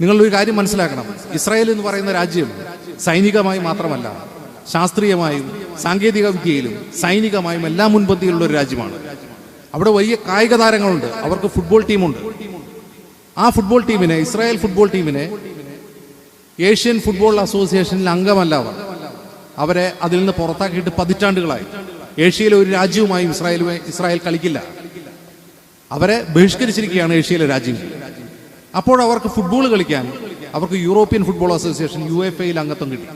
നിങ്ങളൊരു കാര്യം മനസ്സിലാക്കണം. ഇസ്രായേൽ എന്ന് പറയുന്ന രാജ്യം സൈനികമായി മാത്രമല്ല ശാസ്ത്രീയമായും സാങ്കേതിക വിദ്യയിലും സൈനികമായും എല്ലാം മുൻപന്തിയിലുള്ള ഒരു രാജ്യമാണ്. അവിടെ വലിയ കായിക താരങ്ങളുണ്ട്. അവർക്ക് ഫുട്ബോൾ ടീമുണ്ട്. ആ ഫുട്ബോൾ ടീമിനെ ഇസ്രായേൽ ഫുട്ബോൾ ടീമിനെ ഏഷ്യൻ ഫുട്ബോൾ അസോസിയേഷനിൽ അംഗമല്ല അവർ. അവരെ അതിൽ നിന്ന് പുറത്താക്കിയിട്ട് പതിറ്റാണ്ടുകളായി. ഏഷ്യയിലെ ഒരു രാജ്യവുമായും ഇസ്രായേലുമായി ഇസ്രായേൽ കളിക്കില്ല. അവരെ ബഹിഷ്കരിച്ചിരിക്കുകയാണ് ഏഷ്യയിലെ രാജ്യങ്ങൾ. അപ്പോൾ അവർക്ക് ഫുട്ബോൾ കളിക്കാൻ അവർക്ക് European football association U F എയിൽ അംഗത്വം കിട്ടി.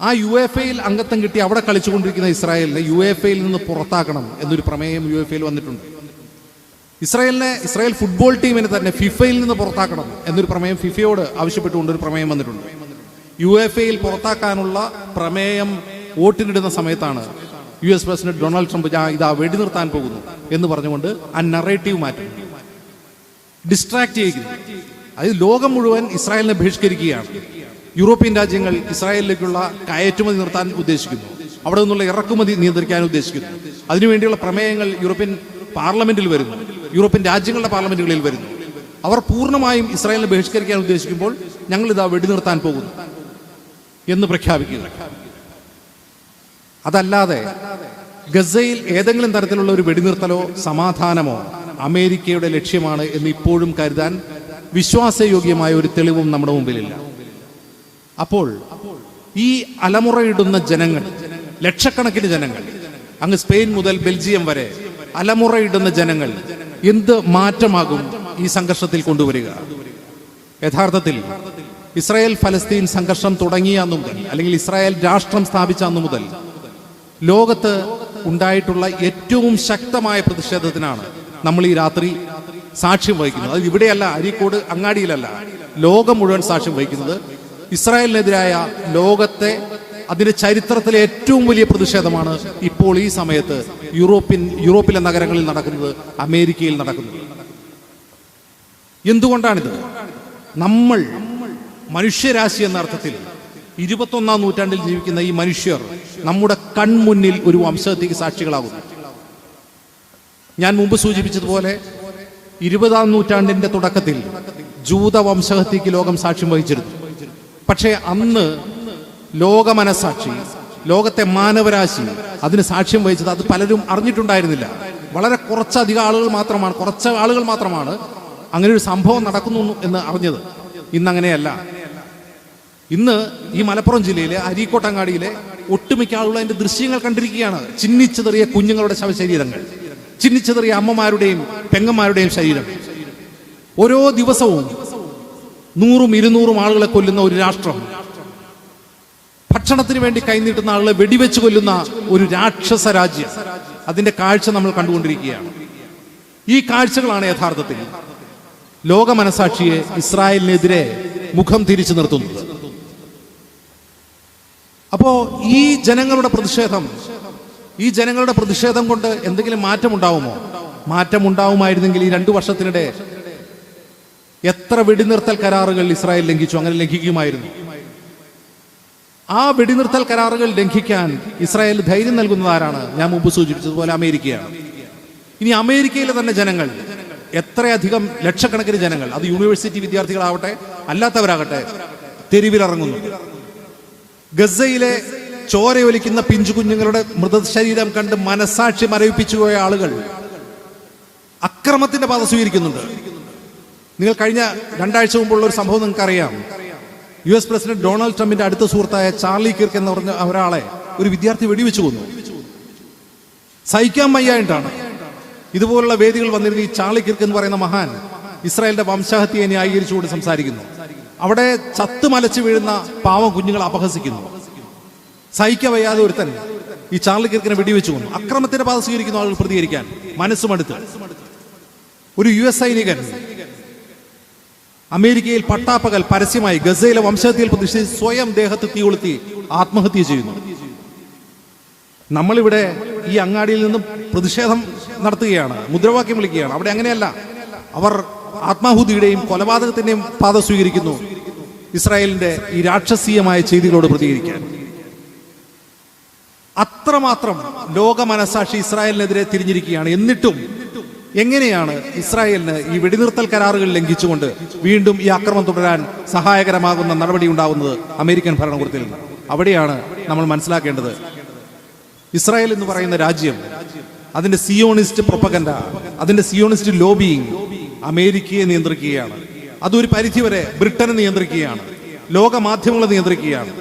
ആ യു എഫ് എയിൽ അംഗത്വം കിട്ടി അവിടെ കളിച്ചുകൊണ്ടിരിക്കുന്ന ഇസ്രായേലിനെ യു എഫ് എയിൽ നിന്ന് പുറത്താക്കണം എന്നൊരു പ്രമേയം യു എഫ് എയിൽ വന്നിട്ടുണ്ട്. ഇസ്രായേലിനെ ഇസ്രായേൽ ഫുട്ബോൾ ടീമിനെ തന്നെ ഫിഫയിൽ നിന്ന് പുറത്താക്കണം എന്നൊരു പ്രമേയം ഫിഫയോട് ആവശ്യപ്പെട്ടുകൊണ്ട് ഒരു പ്രമേയം വന്നിട്ടുണ്ട്. യു എഫ് എയിൽ പുറത്താക്കാനുള്ള പ്രമേയം വോട്ടിനിടുന്ന സമയത്താണ് U S president Donald Trump "ഞാൻ ഇതാ വെടിനിർത്താൻ പോകുന്നു എന്ന് പറഞ്ഞുകൊണ്ട് ആ നറേറ്റീവ് മാറ്റുന്നു ഡിസ്ട്രാക്ട് ചെയ്യുന്നത് അത് ലോകം മുഴുവൻ ഇസ്രായേലിനെ ബഹിഷ്കരിക്കുകയാണ്. യൂറോപ്യൻ രാജ്യങ്ങൾ ഇസ്രായേലിലേക്കുള്ള കയറ്റുമതി നിർത്താൻ ഉദ്ദേശിക്കുന്നു. അവിടെ നിന്നുള്ള ഇറക്കുമതി നിയന്ത്രിക്കാൻ ഉദ്ദേശിക്കുന്നു. അതിനുവേണ്ടിയുള്ള പ്രമേയങ്ങൾ യൂറോപ്യൻ പാർലമെന്റിൽ വരുന്നു. യൂറോപ്യൻ രാജ്യങ്ങളുടെ പാർലമെന്റുകളിൽ വരുന്നു. അവർ പൂർണമായും ഇസ്രായേലിനെ ബഹിഷ്കരിക്കാൻ ഉദ്ദേശിക്കുമ്പോൾ ഞങ്ങൾ ഇതാ വെടിനിർത്താൻ പോകുന്നു എന്ന് പ്രഖ്യാപിക്കുക അതല്ലാതെ ഗസയിൽ ഏതെങ്കിലും തരത്തിലുള്ള ഒരു വെടിനിർത്തലോ സമാധാനമോ അമേരിക്കയുടെ ലക്ഷ്യമാണ് എന്ന് ഇപ്പോഴും കരുതാൻ വിശ്വാസയോഗ്യമായ ഒരു തെളിവും നമ്മുടെ മുമ്പിലില്ല. അപ്പോൾ ഈ അലമുറയിടുന്ന ജനങ്ങൾ ലക്ഷക്കണക്കിന് ജനങ്ങൾ അങ്ങ് സ്പെയിൻ മുതൽ ബെൽജിയം വരെ അലമുറയിടുന്ന ജനങ്ങൾ എന്ത് മാറ്റമാകും ഈ സംഘർഷത്തിൽ കൊണ്ടുവരിക? യഥാർത്ഥത്തിൽ ഇസ്രായേൽ ഫലസ്തീൻ സംഘർഷം തുടങ്ങിയ അന്നു മുതൽ അല്ലെങ്കിൽ ഇസ്രായേൽ രാഷ്ട്രം സ്ഥാപിച്ച അന്നു മുതൽ ലോകത്ത് ഉണ്ടായിട്ടുള്ള ഏറ്റവും ശക്തമായ പ്രതിഷേധത്തിനാണ് നമ്മൾ ഈ രാത്രി സാക്ഷ്യം വഹിക്കുന്നത്. അത് ഇവിടെയല്ല അരീക്കോട് അങ്ങാടിയിലല്ല. ലോകം മുഴുവൻ സാക്ഷ്യം വഹിക്കുന്നത് ഇസ്രായേലിനെതിരായ ലോകത്തെ അതിന്റെ ചരിത്രത്തിലെ ഏറ്റവും വലിയ പ്രതിഷേധമാണ് ഇപ്പോൾ ഈ സമയത്ത് യൂറോപ്യൻ യൂറോപ്പിലെ നഗരങ്ങളിൽ നടക്കുന്നത് അമേരിക്കയിൽ നടക്കുന്നത്. എന്തുകൊണ്ടാണിത്? നമ്മൾ മനുഷ്യരാശി എന്ന അർത്ഥത്തിൽ ഇരുപത്തൊന്നാം നൂറ്റാണ്ടിൽ ജീവിക്കുന്ന ഈ മനുഷ്യർ നമ്മുടെ കൺമുന്നിൽ ഒരു വംശഹത്യക്ക് സാക്ഷികളാകുന്നു. ഞാൻ മുമ്പ് സൂചിപ്പിച്ചതുപോലെ ഇരുപതാം നൂറ്റാണ്ടിന്റെ തുടക്കത്തിൽ ജൂത വംശഹത്യക്ക് ലോകം സാക്ഷ്യം വഹിച്ചിരുന്നു. പക്ഷേ അന്ന് ലോക മനസാക്ഷി ലോകത്തെ മാനവരാശി അതിന് സാക്ഷ്യം വഹിച്ചത് അത് പലരും അറിഞ്ഞിട്ടുണ്ടായിരുന്നില്ല. വളരെ കുറച്ചധികം ആളുകൾ മാത്രമാണ് കുറച്ച് ആളുകൾ മാത്രമാണ് അങ്ങനെ ഒരു സംഭവം നടക്കുന്നു എന്ന് അറിഞ്ഞത്. ഇന്നങ്ങനെയല്ല. ഇന്ന് ഈ മലപ്പുറം ജില്ലയിലെ അരീക്കോട്ടങ്ങാടിയിലെ ഒട്ടുമിക്ക ആളുകൾ അതിന്റെ ദൃശ്യങ്ങൾ കണ്ടിരിക്കുകയാണ്. ചിന്നിച്ചെറിയ കുഞ്ഞുങ്ങളുടെ ശവശരീരങ്ങൾ. ചിന്നിച്ചെറിയ അമ്മമാരുടെയും പെങ്ങന്മാരുടെയും ശരീരം. ഓരോ ദിവസവും നൂറും ഇരുന്നൂറും ആളുകളെ കൊല്ലുന്ന ഒരു രാഷ്ട്രം. ഭക്ഷണത്തിന് വേണ്ടി കൈനീട്ടുന്ന ആളുകളെ വെടിവെച്ച് കൊല്ലുന്ന ഒരു രാക്ഷസ രാജ്യം. അതിന്റെ കാഴ്ച നമ്മൾ കണ്ടുകൊണ്ടിരിക്കുകയാണ്. ഈ കാഴ്ചകളാണ് യഥാർത്ഥത്തിൽ ലോക മനസാക്ഷിയെ ഇസ്രായേലിനെതിരെ മുഖം തിരിച്ചു നിർത്തുന്നത്. അപ്പോ ഈ ജനങ്ങളുടെ പ്രതിഷേധം ഈ ജനങ്ങളുടെ പ്രതിഷേധം കൊണ്ട് എന്തെങ്കിലും മാറ്റമുണ്ടാവുമോ? മാറ്റമുണ്ടാവുമായിരുന്നെങ്കിൽ ഈ രണ്ടു വർഷത്തിനിടെ എത്ര വെടിനിർത്തൽ കരാറുകൾ ഇസ്രായേൽ ലംഘിച്ചു അങ്ങനെ ലംഘിക്കുമായിരുന്നു ആ വെടിനിർത്തൽ കരാറുകൾ ലംഘിക്കാൻ ഇസ്രായേൽ ധൈര്യം നൽകുന്നത് ആരാണ്? ഞാൻ മുമ്പ് സൂചിപ്പിച്ചതുപോലെ അമേരിക്കയാണ്. ഇനി അമേരിക്കയിലെ തന്നെ ജനങ്ങൾ എത്രയധികം ലക്ഷക്കണക്കിന് ജനങ്ങൾ അത് യൂണിവേഴ്സിറ്റി വിദ്യാർത്ഥികളാവട്ടെ അല്ലാത്തവരാകട്ടെ തെരുവിലിറങ്ങുന്നു. ഗസയിലെ ചോരയൊലിക്കുന്ന പിഞ്ചു കുഞ്ഞുങ്ങളുടെ മൃതശരീരം കണ്ട് മനസാക്ഷി മരവിപ്പിച്ചു പോയ ആളുകൾ അക്രമത്തിന്റെ പാത സ്വീകരിക്കുന്നുണ്ട്. നിങ്ങൾ കഴിഞ്ഞ രണ്ടാഴ്ച മുമ്പുള്ള ഒരു സംഭവം നിങ്ങൾക്ക് അറിയാം യു എസ് പ്രസിഡന്റ് ഡൊണാൾഡ് ട്രംപിന്റെ അടുത്ത സുഹൃത്തായ ചാർലി കിർക്ക് എന്ന് പറഞ്ഞ ഒരാളെ ഒരു വിദ്യാർത്ഥി വെടിവെച്ചു കൊന്നു. സഹിക്കാൻ വയ്യായിട്ടാണ്. ഇതുപോലുള്ള വേദികൾ വന്നിരുന്ന ഈ ചാർലി കിർക്ക് എന്ന് പറയുന്ന മഹാൻ ഇസ്രായേലിന്റെ വംശഹത്യയെ ന്യായീകരിച്ചുകൊണ്ട് സംസാരിക്കുന്നു. അവിടെ ചത്ത് മലച്ചു വീഴുന്ന പാവം കുഞ്ഞുങ്ങളെ അപഹസിക്കുന്നു. സഹിക്കാൻ വയ്യാതെ ഒരുത്തൻ ഈ ചാർലി കിർക്കിനെ വെടിവെച്ചു കൊന്നു. അക്രമത്തിന്റെ പാത സ്വീകരിക്കുന്ന ആളുകൾ പ്രതികരിക്കാൻ മനസ്സുമടുത്ത് ഒരു യു എസ് സൈനികൻ അമേരിക്കയിൽ പട്ടാപ്പകൽ പരസ്യമായി ഗസയിലെ വംശഹത്യയിൽ പ്രതിഷേധിച്ച് സ്വയം ദേഹത്ത് തീ കൊളുത്തി ആത്മഹത്യ ചെയ്യുന്നു. നമ്മളിവിടെ ഈ അങ്ങാടിയിൽ നിന്നും പ്രതിഷേധം നടത്തുകയാണ് മുദ്രാവാക്യം വിളിക്കുകയാണ്. അവിടെ അങ്ങനെയല്ല. അവർ ആത്മാഹുതിയുടെയും കൊലപാതകത്തിന്റെയും പാത സ്വീകരിക്കുന്നു. ഇസ്രായേലിന്റെ ഈ രാക്ഷസീയമായ ചെയ്തികളോട് പ്രതികരിക്കാൻ. അത്രമാത്രം ലോക മനസാക്ഷി ഇസ്രായേലിനെതിരെ തിരിഞ്ഞിരിക്കുകയാണ്. എന്നിട്ടും എങ്ങനെയാണ് ഇസ്രായേലിന് ഈ വെടിനിർത്തൽ കരാറുകൾ ലംഘിച്ചുകൊണ്ട് വീണ്ടും ഈ ആക്രമണം തുടരാൻ സഹായകരമാകുന്ന നടപടി ഉണ്ടാവുന്നത് അമേരിക്കൻ ഭരണകൂടത്തിൽ അവിടെയാണ് നമ്മൾ മനസ്സിലാക്കേണ്ടത്. ഇസ്രായേൽ എന്ന് പറയുന്ന രാജ്യം അതിന്റെ സിയോണിസ്റ്റ് പ്രൊപ്പഗൻഡ അതിന്റെ സിയോണിസ്റ്റ് ലോബിയിങ് അമേരിക്കയെ നിയന്ത്രിക്കുകയാണ്. അതൊരു പരിധിവരെ ബ്രിട്ടനെ നിയന്ത്രിക്കുകയാണ്. ലോക മാധ്യമങ്ങളെ നിയന്ത്രിക്കുകയാണ്.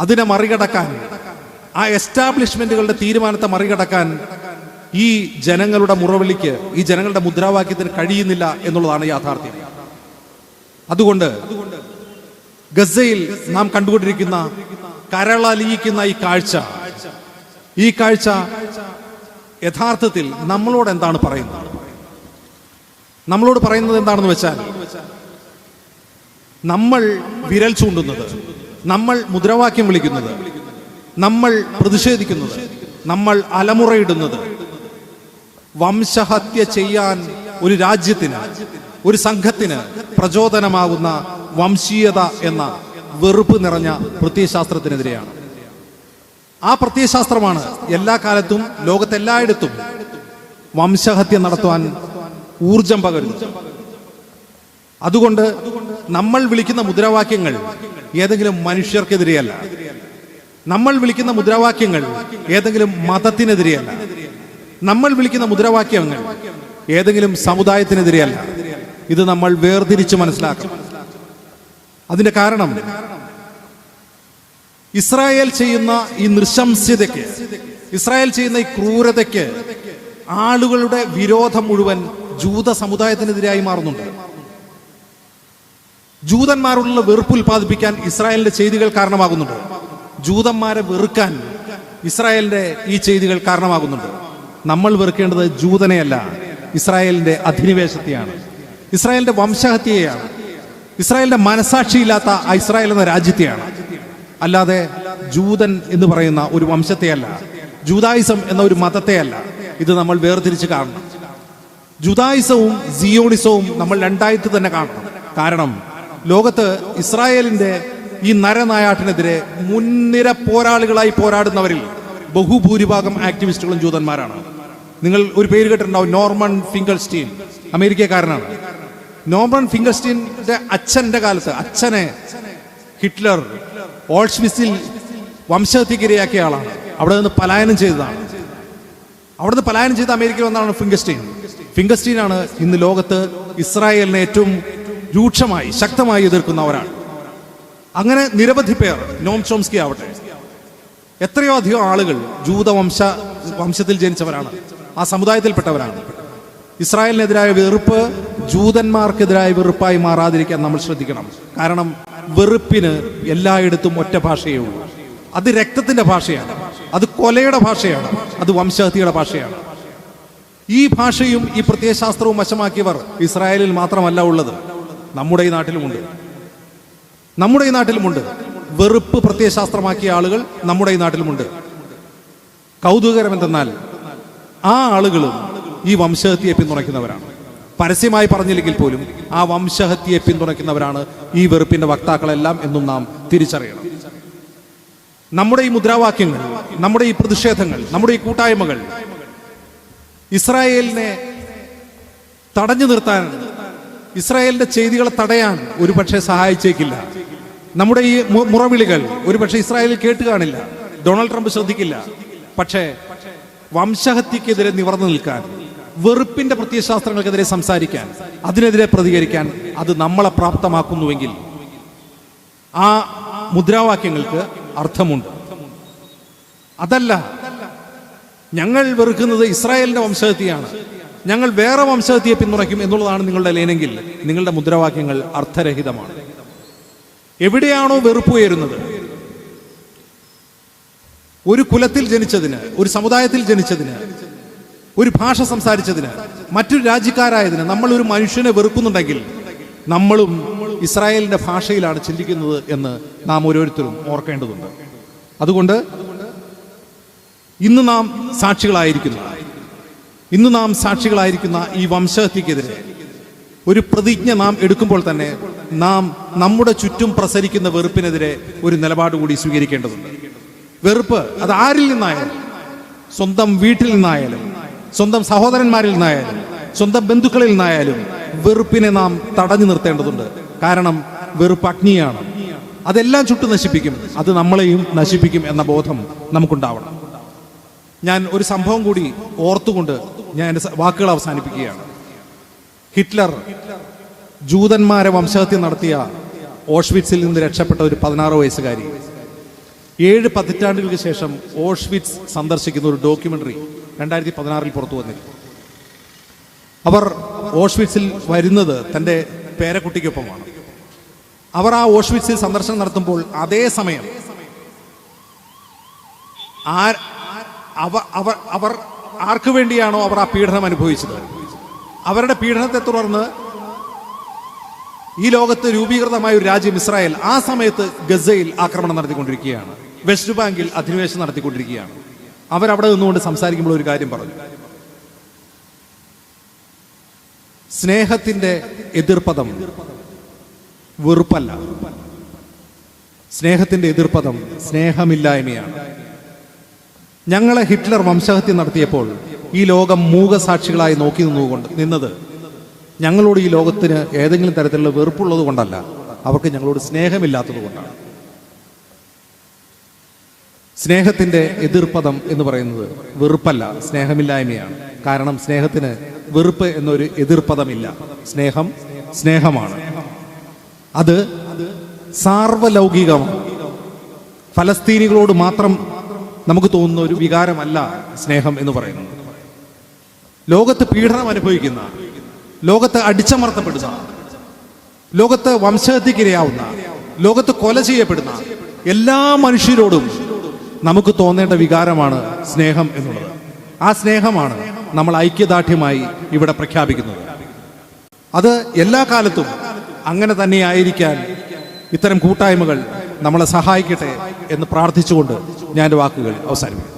അതിനെ മറികടക്കാൻ ആ എസ്റ്റാബ്ലിഷ്മെന്റുകളുടെ തീരുമാനത്തെ മറികടക്കാൻ ഈ ജനങ്ങളുടെ മുറവിളിക്ക് ഈ ജനങ്ങളുടെ മുദ്രാവാക്യത്തിന് കഴിയുന്നില്ല എന്നുള്ളതാണ് യാഥാർത്ഥ്യം. അതുകൊണ്ട് ഗസയിൽ നാം കണ്ടുകൊണ്ടിരിക്കുന്ന കരളലിയിക്കുന്ന ഈ കാഴ്ച ഈ കാഴ്ച യഥാർത്ഥത്തിൽ നമ്മളോട് എന്താണ് പറയുന്നത്? നമ്മളോട് പറയുന്നത് എന്താണെന്ന് വെച്ചാൽ നമ്മൾ വിരൽ ചൂണ്ടുന്നത് നമ്മൾ മുദ്രാവാക്യം വിളിക്കുന്നത് നമ്മൾ പ്രതിഷേധിക്കുന്നത് നമ്മൾ അലമുറയിടുന്നത്. വംശഹത്യ ചെയ്യാൻ ഒരു രാജ്യത്തിന് ഒരു സംഘത്തിന് പ്രചോദനമാകുന്ന വംശീയത എന്ന വെറുപ്പ് നിറഞ്ഞ പ്രത്യയശാസ്ത്രത്തിനെതിരെയാണ്. ആ പ്രത്യയശാസ്ത്രമാണ് എല്ലാ കാലത്തും ലോകത്തെല്ലായിടത്തും വംശഹത്യ നടത്തുവാൻ ഊർജം പകരുന്നത്. അതുകൊണ്ട് നമ്മൾ വിളിക്കുന്ന മുദ്രാവാക്യങ്ങൾ ഏതെങ്കിലും മനുഷ്യർക്കെതിരെയല്ല. നമ്മൾ വിളിക്കുന്ന മുദ്രാവാക്യങ്ങൾ ഏതെങ്കിലും മതത്തിനെതിരെയല്ല. നമ്മൾ വിളിക്കുന്ന മുദ്രാവാക്യങ്ങൾ ഏതെങ്കിലും സമുദായത്തിനെതിരെയല്ല. ഇത് നമ്മൾ വേർതിരിച്ച് മനസ്സിലാക്കണം. അതിന്റെ കാരണം ഇസ്രായേൽ ചെയ്യുന്ന ഈ നൃശംസ്യതയ്ക്ക് ഇസ്രായേൽ ചെയ്യുന്ന ഈ ക്രൂരതയ്ക്ക് ആളുകളുടെ വിരോധം മുഴുവൻ ജൂത സമുദായത്തിനെതിരായി മാറുന്നുണ്ട്. ജൂതന്മാരോടുള്ള വെറുപ്പ് ഉൽപ്പാദിപ്പിക്കാൻ ഇസ്രായേലിന്റെ ചെയ്തികൾ കാരണമാകുന്നുണ്ട്. ജൂതന്മാരെ വെറുക്കാൻ ഇസ്രായേലിന്റെ ഈ ചെയ്തികൾ കാരണമാകുന്നുണ്ട്. നമ്മൾ വെറുക്കേണ്ടത് ജൂതനെയല്ല ഇസ്രായേലിന്റെ അധിനിവേശത്തെയാണ്. ഇസ്രായേലിന്റെ വംശഹത്യയാണ് ഇസ്രായേലിന്റെ മനസാക്ഷിയില്ലാത്ത ഇസ്രായേൽ എന്ന രാജ്യത്തെയാണ്. അല്ലാതെ ജൂതൻ എന്ന് പറയുന്ന ഒരു വംശത്തെയല്ല ജൂതായിസം എന്ന ഒരു മതത്തെയല്ല ഇത് നമ്മൾ വേർതിരിച്ച് കാണണം. ജുദായിസവും സിയോണിസവും നമ്മൾ രണ്ടായിട്ട് തന്നെ കാണണം. കാരണം ലോകത്ത് ഇസ്രായേലിന്റെ ഈ നരനായാട്ടിനെതിരെ മുൻനിര പോരാളികളായി പോരാടുന്നവരിൽ ബഹുഭൂരിഭാഗം ആക്ടിവിസ്റ്റുകളും ജൂതന്മാരാണ്. നിങ്ങൾ ഒരു പേര് കേട്ടിട്ടുണ്ടാവും നോർമൺ ഫിംഗൽസ്റ്റീൻ അമേരിക്കക്കാരനാണ്. നോർമൺ ഫിംഗൽസ്റ്റീന്റെ അച്ഛന്റെ കാലത്ത് അച്ഛനെ ഹിറ്റ്ലർ ഓൾഷ്വിസിൽ വംശഹത്യക്കിരയാക്കിയ ആളാണ്. അവിടെ നിന്ന് പലായനം ചെയ്തതാണ്. അവിടെ നിന്ന് പലായനം ചെയ്ത് അമേരിക്കയിൽ വന്നതാണ് ഫിംഗസ്റ്റീൻ ഫിംഗസ്റ്റീനാണ് ഇന്ന് ലോകത്ത് ഇസ്രായേലിനെ ഏറ്റവും രൂക്ഷമായി ശക്തമായി എതിർക്കുന്ന ഒരാൾ. അങ്ങനെ നിരവധി പേർ നോം ചോംസ്കി ആവട്ടെ. എത്രയോ അധികം ആളുകൾ ജൂതവംശ വംശത്തിൽ ജനിച്ചവരാണ്. ആ സമുദായത്തിൽപ്പെട്ടവരാണ്. ഇസ്രായേലിനെതിരായ വെറുപ്പ് ജൂതന്മാർക്കെതിരായ വെറുപ്പായി മാറാതിരിക്കാൻ നമ്മൾ ശ്രദ്ധിക്കണം. കാരണം വെറുപ്പിന് എല്ലായിടത്തും ഒറ്റ ഭാഷയേ ഉള്ളൂ. അത് രക്തത്തിന്റെ ഭാഷയാണ്. അത് കൊലയുടെ ഭാഷയാണ്. അത് വംശഹത്യയുടെ ഭാഷയാണ്. ഈ ഭാഷയും ഈ പ്രത്യയശാസ്ത്രവും വശമാക്കിയവർ ഇസ്രായേലിൽ മാത്രമല്ല ഉള്ളത്. നമ്മുടെ ഈ നാട്ടിലുമുണ്ട്. നമ്മുടെ ഈ നാട്ടിലുമുണ്ട്. വെറുപ്പ് പ്രത്യയശാസ്ത്രമാക്കിയ ആളുകൾ നമ്മുടെ ഈ നാട്ടിലുമുണ്ട്. കൗതുകകരം എന്തെന്നാൽ ആ ആളുകളും ഈ വംശഹത്യയെ പിന്തുണയ്ക്കുന്നവരാണ്. പരസ്യമായി പറഞ്ഞില്ലെങ്കിൽ പോലും ആ വംശഹത്യയെ പിന്തുണയ്ക്കുന്നവരാണ് ഈ വെറുപ്പിന്റെ വക്താക്കളെല്ലാം എന്നും നാം തിരിച്ചറിയണം. നമ്മുടെ ഈ മുദ്രാവാക്യങ്ങൾ നമ്മുടെ ഈ പ്രതിഷേധങ്ങൾ നമ്മുടെ ഈ കൂട്ടായ്മകൾ ഇസ്രായേലിനെ തടഞ്ഞു നിർത്താൻ ഇസ്രായേലിന്റെ ചെയ്തികളെ തടയാൻ ഒരുപക്ഷെ സഹായിച്ചേക്കില്ല. നമ്മുടെ ഈ മുറവിളികൾ ഒരുപക്ഷെ ഇസ്രായേലിൽ കേട്ട് കാണില്ല. ഡൊണാൾഡ് ട്രംപ് ശ്രദ്ധിക്കില്ല. പക്ഷേ വംശഹത്യക്കെതിരെ നിവർന്നു നിൽക്കാൻ വെറുപ്പിന്റെ പ്രത്യയശാസ്ത്രങ്ങൾക്കെതിരെ സംസാരിക്കാൻ അതിനെതിരെ പ്രതികരിക്കാൻ അത് നമ്മളെ പ്രാപ്തമാക്കുന്നുവെങ്കിൽ ആ മുദ്രാവാക്യങ്ങൾക്ക് അർത്ഥമുണ്ട്. അതല്ല ഞങ്ങൾ വെറുക്കുന്നത് ഇസ്രായേലിന്റെ വംശഹത്യയാണ്. ഞങ്ങൾ വേറെ വംശഹത്യയെ പിന്തുണയ്ക്കും എന്നുള്ളതാണ് നിങ്ങളുടെ ലൈനെങ്കിൽ നിങ്ങളുടെ മുദ്രാവാക്യങ്ങൾ അർത്ഥരഹിതമാണ്. എവിടെയാണോ വെറുപ്പ് ഉയരുന്നത് ഒരു കുലത്തിൽ ജനിച്ചതിന് ഒരു സമുദായത്തിൽ ജനിച്ചതിന് ഒരു ഭാഷ സംസാരിച്ചതിന് മറ്റൊരു രാജ്യക്കാരായതിന് നമ്മൾ ഒരു മനുഷ്യനെ വെറുക്കുന്നുണ്ടെങ്കിൽ നമ്മളും ഇസ്രായേലിന്റെ ഭാഷയിലാണ് ചിന്തിക്കുന്നത് എന്ന് നാം ഓരോരുത്തരും ഓർക്കേണ്ടതുണ്ട്. അതുകൊണ്ട് ഇന്ന് നാം സാക്ഷികളായിരിക്കുന്നു. ഇന്ന് നാം സാക്ഷികളായിരിക്കുന്ന ഈ വംശഹത്യക്കെതിരെ ഒരു പ്രതിജ്ഞ നാം എടുക്കുമ്പോൾ തന്നെ നാം നമ്മുടെ ചുറ്റും പ്രസരിക്കുന്ന വെറുപ്പിനെതിരെ ഒരു നിലപാട് കൂടി സ്വീകരിക്കേണ്ടതുണ്ട്. വെറുപ്പ് അത് ആരിൽ നിന്നായാലും സ്വന്തം വീട്ടിൽ നിന്നായാലും സ്വന്തം സഹോദരന്മാരിൽ നിന്നായാലും സ്വന്തം ബന്ധുക്കളിൽ നിന്നായാലും വെറുപ്പിനെ നാം തടഞ്ഞു നിർത്തേണ്ടതുണ്ട്. കാരണം വെറുപ്പ് അഗ്നിയാണ്. അതെല്ലാം ചുട്ടു നശിപ്പിക്കും. അത് നമ്മളെയും നശിപ്പിക്കും എന്ന ബോധം നമുക്കുണ്ടാവണം. ഞാൻ ഒരു സംഭവം കൂടി ഓർത്തുകൊണ്ട് ഞാൻ എന്റെ വാക്കുകൾ അവസാനിപ്പിക്കുകയാണ്. ഹിറ്റ്ലർ ജൂതന്മാരെ വംശഹത്യ നടത്തിയ ഓഷ്വിറ്റ്സിൽ നിന്ന് രക്ഷപ്പെട്ട ഒരു പതിനാറ് വയസ്സുകാരി. ഏഴ് പതിറ്റാണ്ടുകൾക്ക് ശേഷം ഓഷ്വിറ്റ്സ് സന്ദർശിക്കുന്ന ഒരു ഡോക്യുമെന്ററി രണ്ടായിരത്തി പതിനാറിൽ പുറത്തു വന്നിരുന്നു. അവർ ഓഷ്വിറ്റ്സിൽ വരുന്നത് തന്റെ പേരക്കുട്ടിക്കൊപ്പമാണ്. അവർ ആ ഓഷ്വിറ്റ്സിൽ സന്ദർശനം നടത്തുമ്പോൾ അതേ സമയം അവർ അവർ ആർക്കു വേണ്ടിയാണോ അവർ ആ പീഡനം അനുഭവിച്ചത്? അവരുടെ പീഡനത്തെ തുടർന്ന് ഈ ലോകത്ത് രൂപീകൃതമായ ഒരു രാജ്യം ഇസ്രായേൽ ആ സമയത്ത് ഗസയിൽ ആക്രമണം നടത്തിക്കൊണ്ടിരിക്കുകയാണ്. വെസ്റ്റ് ബാങ്കിൽ അധിനിവേശം നടത്തിക്കൊണ്ടിരിക്കുകയാണ്. അവരവിടെ നിന്നുകൊണ്ട് സംസാരിക്കുമ്പോൾ ഒരു കാര്യം പറഞ്ഞു. സ്നേഹത്തിന്റെ എതിർപദം വെറുപ്പല്ല. സ്നേഹത്തിന്റെ എതിർപദം സ്നേഹമില്ലായ്മയാണ്. ഞങ്ങളെ ഹിറ്റ്ലർ വംശഹത്യ നടത്തിയപ്പോൾ ഈ ലോകം മൂകസാക്ഷികളായി നോക്കി നിന്നുകൊണ്ട് നിന്നത് ഞങ്ങളോട് ഈ ലോകത്തിന് ഏതെങ്കിലും തരത്തിലുള്ള വെറുപ്പുള്ളത് കൊണ്ടല്ല. അവർക്ക് ഞങ്ങളോട് സ്നേഹമില്ലാത്തത് കൊണ്ടാണ്. സ്നേഹത്തിന്റെ എതിർപദം എന്ന് പറയുന്നത് വെറുപ്പല്ല സ്നേഹമില്ലായ്മയാണ്. കാരണം സ്നേഹത്തിന് വെറുപ്പ് എന്നൊരു എതിർപദമില്ല. സ്നേഹം സ്നേഹമാണ്. അത് സാർവലൗകികമാണ് ഫലസ്തീനികളോട് മാത്രം നമുക്ക് തോന്നുന്ന ഒരു വികാരമല്ല സ്നേഹം എന്ന് പറയുന്നത്. ലോകത്ത് പീഡനം അനുഭവിക്കുന്ന ലോകത്ത് അടിച്ചമർത്തപ്പെടുന്ന ലോകത്ത് വംശഹത്യക്കിരയാവുന്ന ലോകത്ത് കൊല ചെയ്യപ്പെടുന്ന എല്ലാ മനുഷ്യരോടും നമുക്ക് തോന്നേണ്ട വികാരമാണ് സ്നേഹം എന്നുള്ളത്. ആ സ്നേഹമാണ് നമ്മൾ ഐക്യദാർഢ്യമായി ഇവിടെ പ്രഖ്യാപിക്കുന്നത്. അത് എല്ലാ കാലത്തും അങ്ങനെ തന്നെയായിരിക്കാൻ ഇത്തരം കൂട്ടായ്മകൾ നമ്മളെ സഹായിക്കട്ടെ എന്ന് പ്രാർത്ഥിച്ചുകൊണ്ട് ഞാൻ വാക്കുകൾ അവസാനിപ്പിക്കും